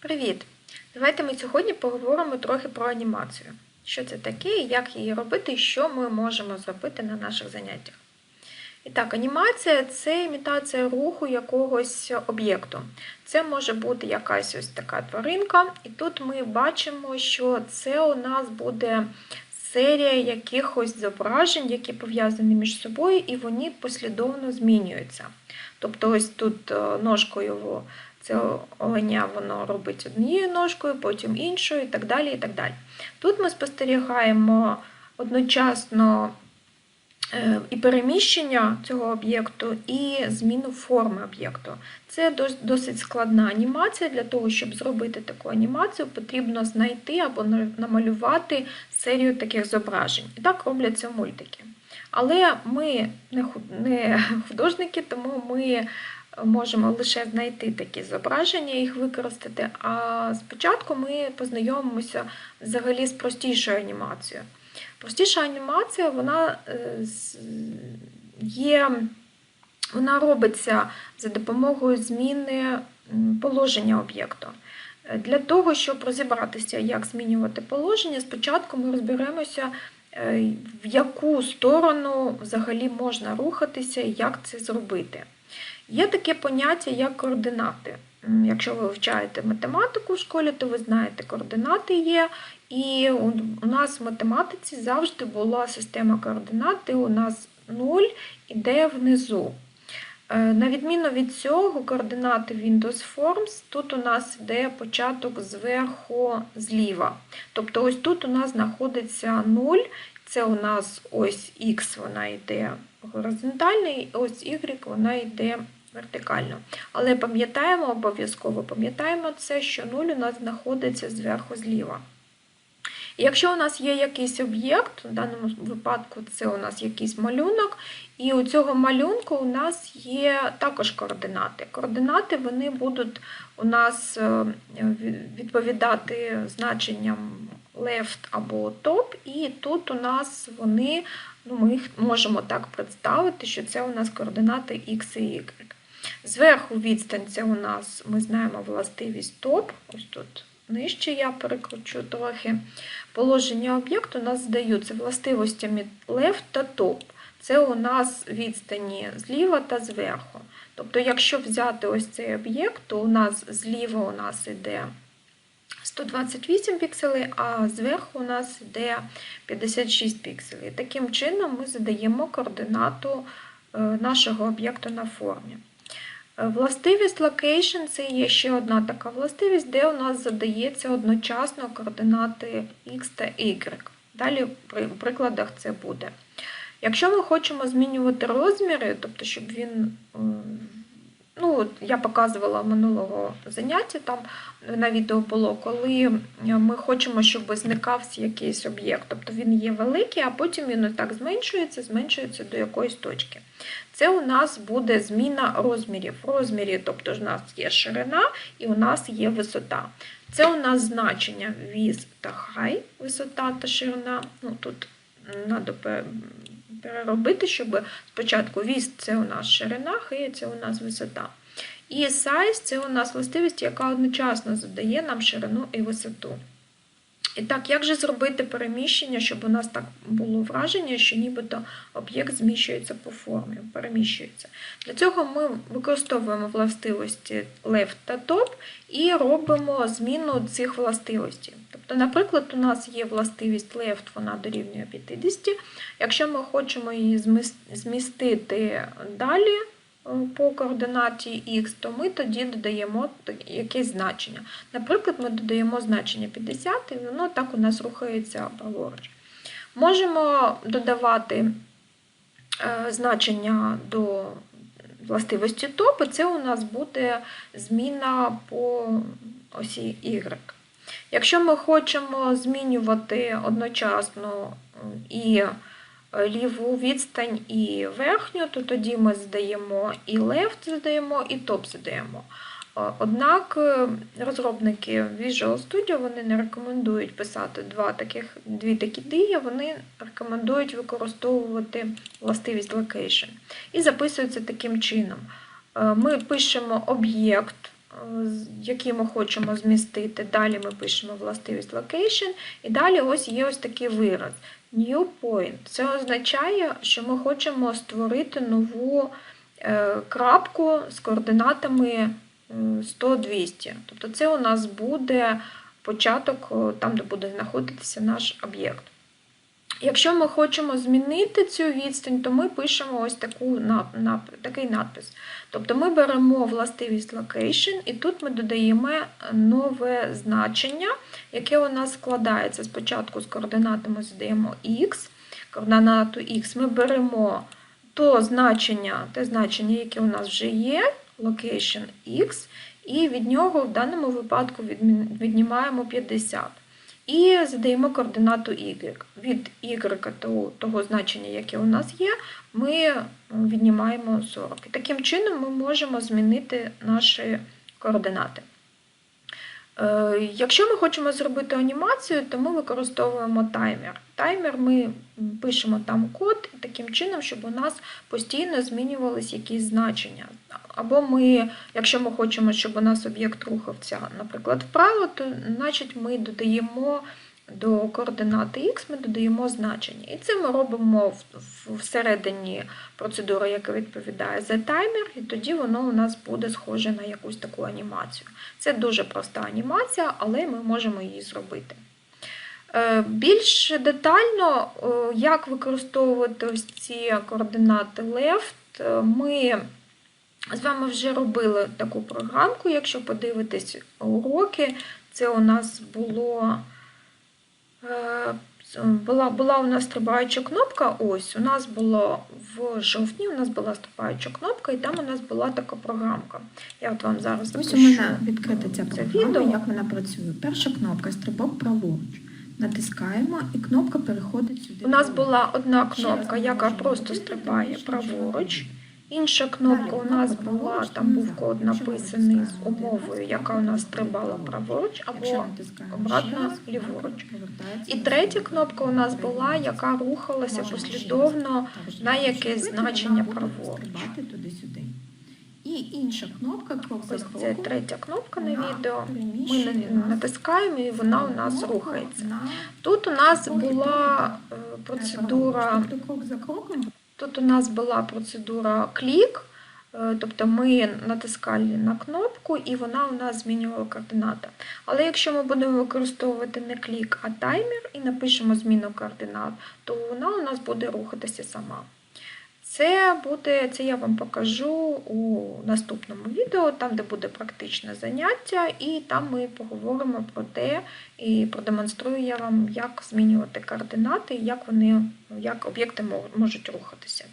Привіт! Давайте ми сьогодні поговоримо трохи про анімацію. Що це таке, як її робити, і що ми можемо зробити на наших заняттях. І так, анімація це імітація руху якогось об'єкту. Це може бути якась ось така тваринка, і тут ми бачимо, що це у нас буде серія якихось зображень, які пов'язані між собою, і вони послідовно змінюються. Тобто, ось тут е, ножкою це оленя воно робить однією ножкою, потім іншою, і так далі. і так далі. Тут ми спостерігаємо одночасно е, і переміщення цього об'єкту, і зміну форми об'єкту. Це досить складна анімація. Для того, щоб зробити таку анімацію, потрібно знайти або намалювати серію таких зображень. І так робляться мультики. Але ми не художники, тому ми можемо лише знайти такі зображення, їх використати. А спочатку ми познайомимося взагалі з простішою анімацією. Простіша анімація вона е, є, вона робиться за допомогою зміни положення об'єкту. Для того, щоб розібратися, як змінювати положення, спочатку ми розберемося, е, в яку сторону взагалі можна рухатися і як це зробити. Є таке поняття, як координати. Якщо ви вивчаєте математику в школі, то ви знаєте, координати є. І у нас в математиці завжди була система координат, де у нас 0 іде внизу. Е, на відміну від цього, координати Windows Forms, тут у нас йде початок зверху зліва. Тобто ось тут у нас знаходиться 0, це у нас ось X вона йде горизонтально, і ось Y вона йде вертикально. Але пам'ятаємо, обов'язково пам'ятаємо це, що 0 у нас знаходиться зверху зліва. Якщо у нас є якийсь об'єкт, в даному випадку це у нас якийсь малюнок, і у цього малюнку у нас є також координати. Координати вони будуть у нас е, відповідати значенням left або top, і тут у нас вони, ну, ми їх можемо так представити, що це у нас координати x і y. Зверху відстань це у нас, ми знаємо властивість топ, ось тут нижче я перекручу трохи. Положення об'єкту у нас здаються властивостями left та top. Це у нас відстані зліва та зверху. Тобто, якщо взяти ось цей об'єкт, то у нас зліва у нас йде 128 пікселей, а зверху у нас йде 56 пікселей. Таким чином, ми задаємо координату е, нашого об'єкту на формі. Властивість location це є ще одна така властивість, де у нас задається одночасно координати X та Y. Далі при прикладах це буде. Якщо ми хочемо змінювати розміри, тобто, щоб він, ну, я показувала минулого заняття, там на відео було, коли ми хочемо, щоб зникався якийсь об'єкт. Тобто він є великий, а потім він так зменшується, зменшується до якоїсь точки. Це у нас буде зміна розмірів. Розмірі, тобто у нас є ширина і у нас є висота. Це у нас значення віз та хай, висота та ширина. Ну, Тут треба переробити, щоб спочатку віст це у нас ширина, хия це у нас висота. І size це у нас властивість, яка одночасно задає нам ширину і висоту. І так, як же зробити переміщення, щоб у нас так було враження, що нібито об'єкт зміщується по формі, переміщується. Для цього ми використовуємо властивості left та top і робимо зміну цих властивостей. Тобто, наприклад, у нас є властивість left, вона дорівнює 50. Якщо ми хочемо її змістити далі, по координаті Х, то ми тоді додаємо якесь значення. Наприклад, ми додаємо значення 50, і воно так у нас рухається праворуч. Можемо додавати е, значення до властивості топ, і це у нас буде зміна по осі Y. Якщо ми хочемо змінювати одночасно і Е, ліву відстань і верхню, то тоді ми задаємо і left задаємо, і top задаємо. Е, однак е, розробники Visual Studio вони не рекомендують писати два таких, дві такі дії, вони рекомендують використовувати властивість location. І записується таким чином. Ми пишемо об'єкт які ми хочемо змістити. Далі ми пишемо властивість location, і далі ось є ось такий вираз. New point. Це означає, що ми хочемо створити нову е, крапку з координатами е, 100-200. Тобто це у нас буде початок е, там, де буде знаходитися наш об'єкт. Якщо ми хочемо змінити цю відстань, то ми пишемо ось таку нап- нап- такий надпис. Тобто ми беремо властивість location і тут ми додаємо нове значення, яке у нас складається спочатку з координатами задаємо x, координату x ми беремо то значення, те значення, яке у нас вже є, location x, і від нього в даному випадку віднімаємо 50. І задаємо координату y. Від y того, того значення, яке у нас є, ми віднімаємо 40. І таким чином ми можемо змінити наші координати. Е, Якщо ми хочемо зробити анімацію, то ми використовуємо таймер. Таймер ми пишемо там код таким чином, щоб у нас постійно змінювалися якісь значення. Або ми, якщо ми хочемо, щоб у нас об'єкт рухався, наприклад, вправо, то значить ми додаємо до координати X, ми додаємо значення. І це ми робимо всередині процедури, яка відповідає за таймер, і тоді воно у нас буде схоже на якусь таку анімацію. Це дуже проста анімація, але ми можемо її зробити. Е, Більш детально, е, як використовувати ось ці координати left, е, ми з вами вже робили таку програмку. Якщо подивитись уроки, це у нас було. Е, Була, була у нас стрибаюча кнопка. Ось у нас було в жовтні, у нас була стрибаюча кнопка, і там у нас була така програмка. Я от вам зараз Ось у мене відкрита ця програма, відео. як вона працює. Перша кнопка стрибок праворуч. Натискаємо і кнопка переходить сюди. У нас була одна кнопка, яка просто стрибає праворуч. Інша кнопка у нас була, там був код написаний з умовою, яка у нас стрибала праворуч або обратно ліворуч. І третя кнопка у нас була, яка рухалася послідовно на якесь значення праворуч. І інша кнопка Ось це третя кнопка на відео. Ми натискаємо і вона у нас рухається. Тут у нас була е, процедура. Тут у нас була процедура клік, е, тобто ми натискали на кнопку і вона у нас змінювала координати. Але якщо ми будемо використовувати не клік, а таймер і напишемо зміну координат, то вона у нас буде рухатися сама. Це буде, це я вам покажу у наступному відео, там, де буде практичне заняття, і там ми поговоримо про те і продемонструю я вам, як змінювати координати, як вони, як об'єкти можуть рухатися.